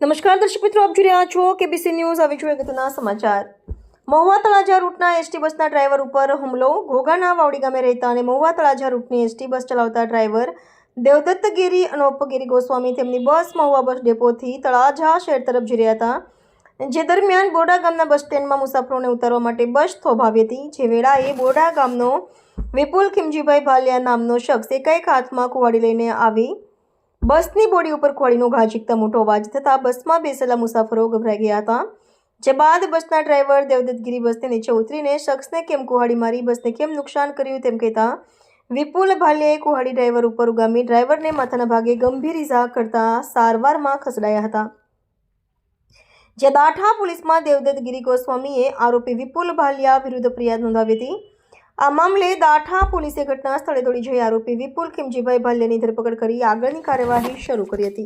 નમસ્કાર, દર્શક મિત્રો, આપ જોઈ રહ્યા છો કેબીસી ન્યૂઝ આવી જોઈએ અગત્યના સમાચાર. મહુવા તળાજા રૂટના એસટી બસના ડ્રાઈવર ઉપર હુમલો. ઘોઘાના વાવડી ગામે રહેતા અને મહુવા તળાજા રૂટની એસટી બસ ચલાવતા ડ્રાઈવર દેવદત્ત ગિરી અનોપ ગીરી ગોસ્વામી તેમની બસ મહુવા બસ ડેપોથી તળાજા શહેર તરફ જઈ રહ્યા હતા, જે દરમિયાન બોરડા ગામના બસ સ્ટેન્ડમાં મુસાફરોને ઉતારવા માટે બસ થોભાવી હતી. જે વેળાએ બોડા ગામનો વિપુલ ખીમજીભાઈ ભાલિયા નામનો શખ્સ એકાએક હાથમાં કુવાડી લઈને આવી બસની બોડી ઉપર ખોળીનો ઘા ઝીકતા મોટો અવાજ થતાં બસમાં બેસેલા મુસાફરો ગભરાઈ ગયા હતા. જે બાદ બસના ડ્રાઈવર દેવદત્તગીરી બસને નીચે ઉતરીને શખ્સને કેમ કુહાડી મારી, બસને કેમ નુકસાન કર્યું તેમ કહેતા વિપુલ ભાલિયાએ કુહાડી ડ્રાઈવર ઉપર ઉગામી ડ્રાઈવરને માથાના ભાગે ગંભીર ઇજા કરતા સારવારમાં ખસેડાયા હતા. જે દાઠા પોલીસમાં દેવદત્ત ગિરી ગોસ્વામીએ આરોપી વિપુલ ભાલિયા વિરુદ્ધ ફરિયાદ નોંધાવી હતી. આ મામલે દાઠા પોલીસે ઘટના સ્થળે દોડી જઈ આરોપી વિપુલ ખીમજીભાઈ ભાલ્યની ધરપકડ કરી આગળની કાર્યવાહી શરૂ કરી હતી.